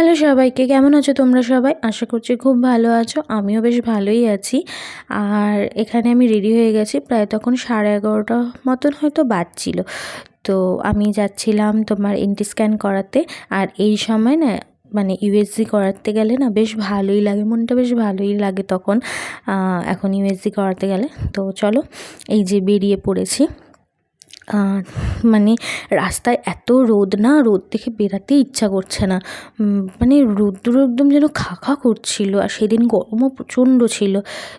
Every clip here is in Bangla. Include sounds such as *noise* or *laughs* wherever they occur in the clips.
হ্যালো সবাইকে, কেমন আছো তোমরা সবাই? আশা করছি খুব ভালো আছো, আমিও বেশ ভালোই আছি। আর এখানে আমি রেডি হয়ে গেছি, প্রায় তখন সাড়ে এগারোটা মতন হয়তো বাজছিল। তো আমি যাচ্ছিলাম তোমার এনটি স্ক্যান করাতে, আর এই সময় না মানে ইউএসজি করাতে গেলে না বেশ ভালোই লাগে, মনটা বেশ ভালোই লাগে তখন। এখন ইউএসজি করাতে গেলে। তো চলো, এই যে বেরিয়ে পড়েছি। মানে রাস্তায় এত রোদ না, রোদ দেখে বেরাতেই ইচ্ছা করছে না। মানে রোদ্দুর একদম যেন খা খা করছিল আর সেদিন গরমও প্রচণ্ড ছিল।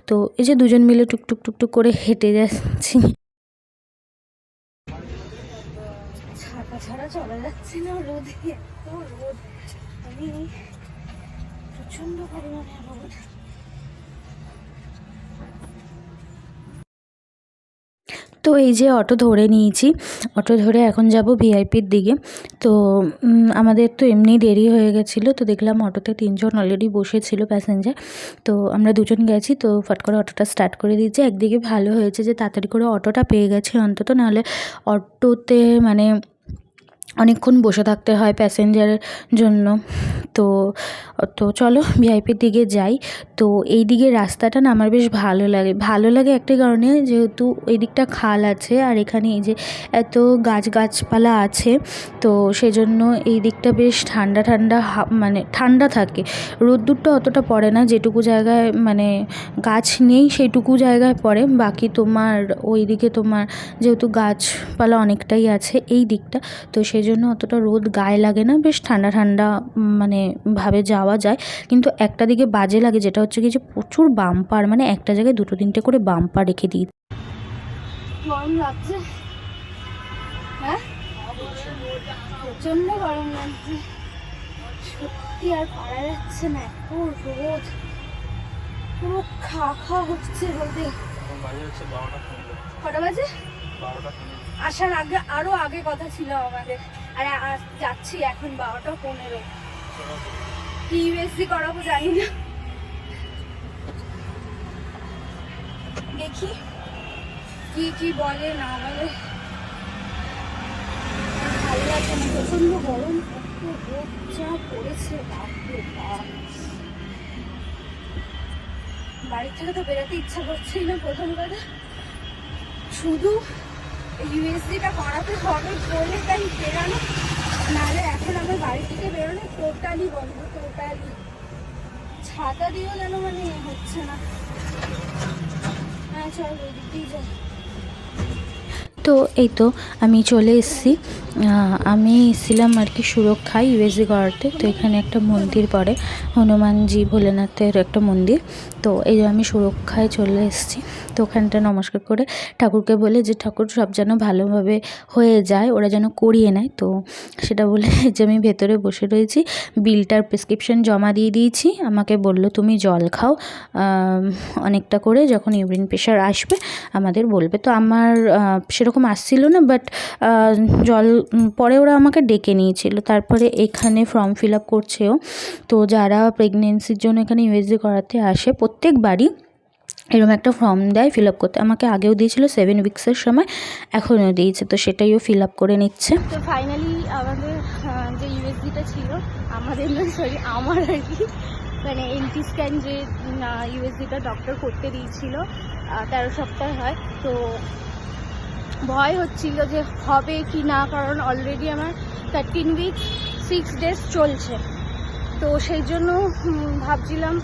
তো এই যে দুজন মিলে টুকটুক টুকটুক করে হেঁটে যাচ্ছি। ছাতা না রোদে রোদ। আমি পরিমাণে রোদ। তো এই যে অটো ধরে নিয়েছি, অটো ধরে এখন যাব ভিআইপির দিকে। তো আমাদের তো এমনি দেরি হয়ে গেছিল, তো দেখলাম অটোতে তিনজন অলরেডি বসেছিল প্যাসেঞ্জার তো আমরা দুজন গেছি, তো ফট করে অটোটা স্টার্ট করে দিয়েছি। একদিকে ভালো হয়েছে যে তাড়াতাড়ি করে অটোটা পেয়ে গেছি অন্তত, নাহলে অটোতে মানে অনেকক্ষণ বসে থাকতে হয় প্যাসেঞ্জারের জন্য। তো তো চলো ভিআইপির দিকে যাই। তো এই দিকের রাস্তাটা না আমার বেশ ভালো লাগে। ভালো লাগে একটা কারণে যেহেতু এই দিকটা খাল আছে আর এখানে এই যে এত গাছ গাছপালা আছে, তো সেজন্য এই দিকটা বেশ ঠান্ডা ঠান্ডা মানে ঠান্ডা থাকে। রোদ্দুরটা অতটা পড়ে না, যেটুকু জায়গায় মানে গাছ নেই সেইটুকু জায়গায় পড়ে। বাকি তোমার ওই দিকে তোমার যেহেতু গাছপালা অনেকটাই আছে এই দিকটা, তো সেই জন্য অতটা রোদ গায়ে লাগে না বেশ ঠান্ডা ঠান্ডা মানে ভাবে যাওয়া যায়। কিন্তু একটা দিকে বাজে লাগে যেটা হচ্ছে কি যে প্রচুর বাম্পার মানে একটা জায়গায় দুটো তিনটে করে বাম্পার রেখে দিই। গরম লাগছে? হ্যাঁ? প্রচণ্ড গরম লাগছে। সত্যি আর পারা যাচ্ছে না এত রোদ। পুরো খা খা হচ্ছে রোদে। কটা বাজে? আসার আগে, আরও আগে কথা ছিল আমাদের। আর যাচ্ছি এখন বারোটা পনেরো। কি ইউএসসি করাবো জানি না। দেখি কি কি বলে, না বলে। প্রচণ্ড গরম। যা পড়েছে, বাপরে বাপ। বাড়ি থেকে তো বেরোতে ইচ্ছা করছেই না প্রথম কথা শুধু ইউএসডিটা করাতে হবে বলে তাই বেরোনো। নাহলে এখন আমার বাড়ি থেকে বেরোনো টোটালি বন্ধ টোটালি ছাতা দিয়েও যেন মানে হচ্ছে না। হ্যাঁ চল ওই দিক যাই। তো এই তো আমি চলে এসেছি। আমি এসেছিলাম আর কি সুরক্ষায় ইউএসজি করাতে তো এখানে একটা মন্দির পড়ে হনুমানজি ভোলেনাথের একটা মন্দির। তো এই যে আমি সুরক্ষায় চলে এসেছি। তো ওখানটা নমস্কার করে ঠাকুরকে বলে যে ঠাকুর সব যেন ভালোভাবে হয়ে যায় ওরা যেন করিয়ে নেয়। তো সেটা বলে *laughs* যে আমি ভেতরে বসে রয়েছি বিলটার প্রেসক্রিপশন জমা দিয়ে দিয়েছি। আমাকে বলল তুমি জল খাও। অনেকটা করে যখন ইউরিন প্রেশার আসবে আমাদের বলবে। তো আমার আহ, সেরকম আসছিল না বাট জল পরে ওরা আমাকে ডেকে নিয়েছিল। তারপরে এখানে ফর্ম ফিল আপ করছেও তো যারা প্রেগনেন্সির জন্য এখানে ইউএসজি করাতে আসে, প্রত্যেকবারই এরকম একটা ফর্ম দেয় ফিল আপ করতে। আমাকে আগেও দিয়েছিল সেভেন উইক্সের সময়, এখনও দিয়েছে। তো সেটাইও ফিল আপ করে নিচ্ছে। তো ফাইনালি আমাদের যে ইউএসডিটা ছিল, আমাদের না সরি আমার আর কি মানে এনটি স্ক্যান যে ইউএসডিটা ডক্টর করতে দিয়েছিল তেরো সপ্তাহ হয়। তো ভয় হচ্ছিল যে হবে কি না, কারণ অলরেডি আমার থার্টিন উইকস সিক্স ডেজ চলছে। তো সেই জন্য ভাবছিলাম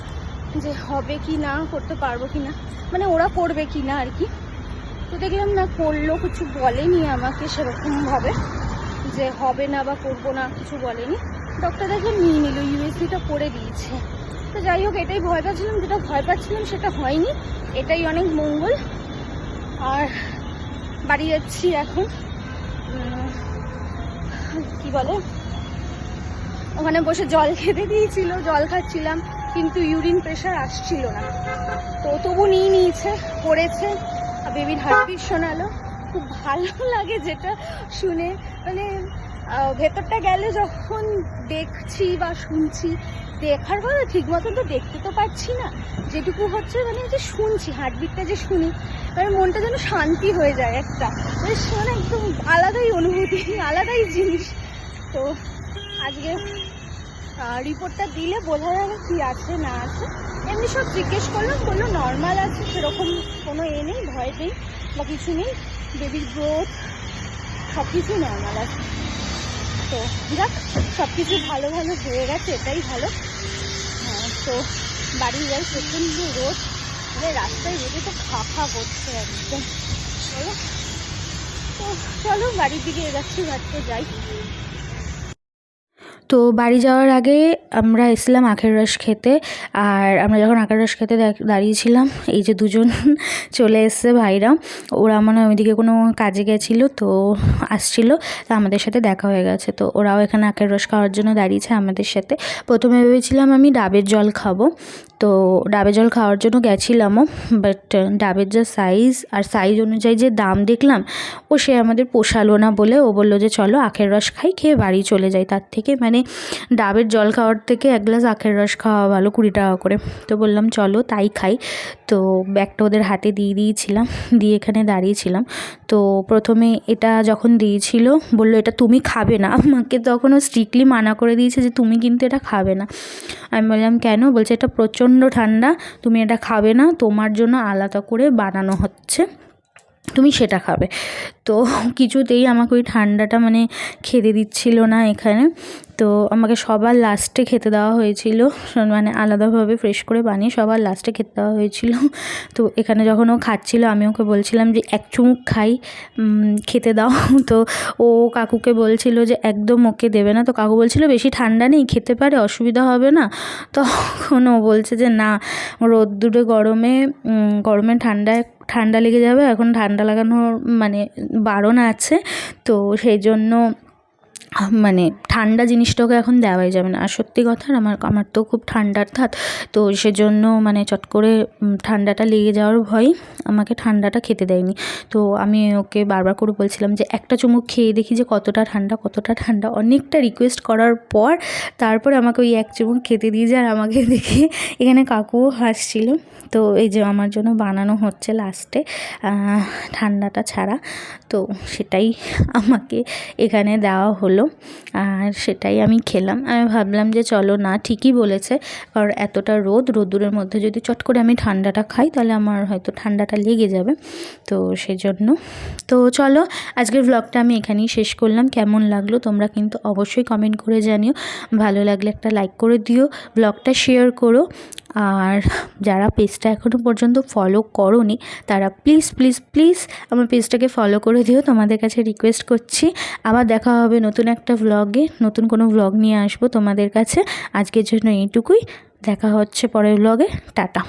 যে হবে কি না, করতে পারব কি না মানে ওরা করবে কি না আর কি। তো দেখলাম না, করল, কিছু বলেনি আমাকে সেরকমভাবে, যে হবে না বা করব না, কিছু বলেনি। ডক্টর দেখে নিয়ে নিল ইউএসডিটা করে দিয়েছে। তো যাই হোক, এটাই ভয় পাচ্ছিলাম, যেটা ভয় পাচ্ছিলাম সেটা হয়নি। এটাই অনেক মঙ্গল। আর বাড়ি যাচ্ছি এখন কি বলে? ওখানে বসে জল খেতে দিয়েছিল, জল খাচ্ছিলাম, কিন্তু ইউরিন প্রেশার আসছিল না। তো তবু নিয়ে নিয়েছে পড়েছে বেবির হার্টবিট শোনালো। খুব ভালো লাগে যেটা শুনে। মানে ভেতরটা গেলে যখন দেখছি বা শুনছি, দেখার কথা ঠিক মতন তো দেখতে তো পাচ্ছি না। যেটুকু হচ্ছে মানে যে শুনছি হার্টবিটটা যে শুনি মানে মনটা যেন শান্তি হয়ে যায় একটা। মানে একদম আলাদাই অনুভূতি, আলাদাই জিনিস। তো আজকে রিপোর্টটা দিলে বোঝা যাবে কী আছে, না আছে। এমনি সব জিজ্ঞেস করলাম বলল নর্মাল আছে, সেরকম কোনো এ নেই, ভয় নেই বা কিছু নেই। বেবির গ্রোথ সব কিছু নর্মাল আছে। তো যাক সব কিছু ভালো ভালো হয়ে গেছে এটাই ভালো। হ্যাঁ, তো বাড়ি যাই প্রচণ্ড রোদ। মানে রাস্তায় রোদে তো খা খা করছে একদম। চলো। তো চলো বাড়ির দিকে এগাচ্ছি ঘাটতে যাই। তো বাড়ি যাওয়ার আগে আমরা এসেছিলাম আখের রস খেতে, আর আমরা যখন আখের রস খেতে দাঁড়িয়েছিলাম, এই যে দুজন *laughs* চলে এসছে ভাইরা ওরা মানে ওইদিকে কোনো কাজে গেছিল, তো আসছিল, তা আমাদের সাথে দেখা হয়ে গেছে, তো ওরাও এখানে আখের রস খাওয়ার জন্য দাঁড়িয়েছে আমাদের সাথে। প্রথমে ভেবেছিলাম আমি ডাবের জল খাব তো ডাবের জল খাওয়ার জন্য গেছিলামও বাট ডাবের যা সাইজ আর সাইজ অনুযায়ী যে দাম দেখলাম, ও সে আমাদের পোষালো না বলে ও বলল যে চলো আখের রস খাই, খেয়ে বাড়ি চলে যাই। তার থেকে মানে ডাবের জল খাওয়ার থেকে এক গ্লাস আখের রস খাওয়া ভালো কুড়ি টাকা করে। তো বললাম চলো তাই খাই। তো ব্যাগটা ওদের হাতে দিয়ে দিয়েছিলাম, দিয়ে এখানে দাঁড়িয়েছিলাম। তো প্রথমে এটা যখন দিয়েছিল, বলল এটা তুমি খাবে না। আমাকে তখনও স্ট্রিক্টলি মানা করে দিয়েছে যে তুমি কিন্তু এটা খাবে না। আমি বললাম কেন? বলছে এটা প্রচণ্ড ঠান্ডা তুমি এটা খাবে না তোমার জন্য আলাদা করে বানানো হচ্ছে। তুমি সেটা খাবে। তো কিছুতেই আমাকে ওই ঠান্ডাটা মানে খেতে দিচ্ছিল না এখানে। তো আমাকে সবার লাস্টে খেতে দেওয়া হয়েছিল। মানে আলাদাভাবে ফ্রেশ করে বানিয়ে সবার লাস্টে খেতে দেওয়া হয়েছিল। তো এখানে যখন ও খাচ্ছিল, আমি ওকে বলছিলাম যে, এক চুমুক খাই। খেতে দাও। তো ও কাকুকে বলছিল যে, একদম ওকে দেবে না। তো কাকু বলছিল, বেশি ঠান্ডা নেই, খেতে পারে, অসুবিধা হবে না। তখন ও বলছে যে, না, রোদ্দুরে গরমে গরমে ঠান্ডায় ঠান্ডা লেগে যাবে। এখন ঠান্ডা লাগানোর মানে বারণ আছে। তো সেই জন্য মানে ঠান্ডা জিনিসটাকে এখন দেওয়াই যাবে না। আর সত্যি কথা আমার আমার তো খুব ঠান্ডার ধাত। তো সেজন্য মানে চট করে ঠান্ডাটা লেগে যাওয়ার ভয় আমাকে ঠান্ডাটা খেতে দেয়নি। তো আমি ওকে বারবার করে বলছিলাম যে, একটা চুমুক খেয়ে দেখি যে কতটা ঠান্ডা কতটা ঠান্ডা। অনেকটা রিকোয়েস্ট করার পর তারপরে আমাকে ওই এক চুমুক খেতে দিয়েছে আর আমাকে *laughs* দেখে এখানে কাকুও হাসছিল। তো এই যে আমার জন্য বানানো হচ্ছে লাস্টে ঠান্ডাটা ছাড়া। তো সেটাই আমাকে এখানে দেওয়া হলো। আর সেটাই আমি খেলাম। আমি ভাবলাম যে চলো না, ঠিকই বলেছে। কারণ এতটা রোদ, রোদ্দুরের মধ্যে যদি চট করে আমি ঠান্ডাটা খাই, তাহলে আমার হয়তো ঠান্ডাটা লেগে যাবে। তো সেজন্য, তো চলো আজকের ব্লগটা আমি এখানেই শেষ করলাম। কেমন লাগল তোমরা কিন্তু অবশ্যই কমেন্ট করে জানিও। ভালো লাগলে একটা লাইক করে দিও ব্লগটা শেয়ার করো। আর যারা পেজটা এখনও পর্যন্ত ফলো করোনি, তারা প্লিজ প্লিজ প্লিজ আমার পেজটাকে ফলো করে দিও। তোমাদের কাছে রিকোয়েস্ট করছি। আবার দেখা হবে নতুন একটা ভ্লগে নতুন কোনো ভ্লগ নিয়ে আসব তোমাদের কাছে। আজকের জন্য এইটুকুই। দেখা হচ্ছে পরের ভ্লগে টাটা।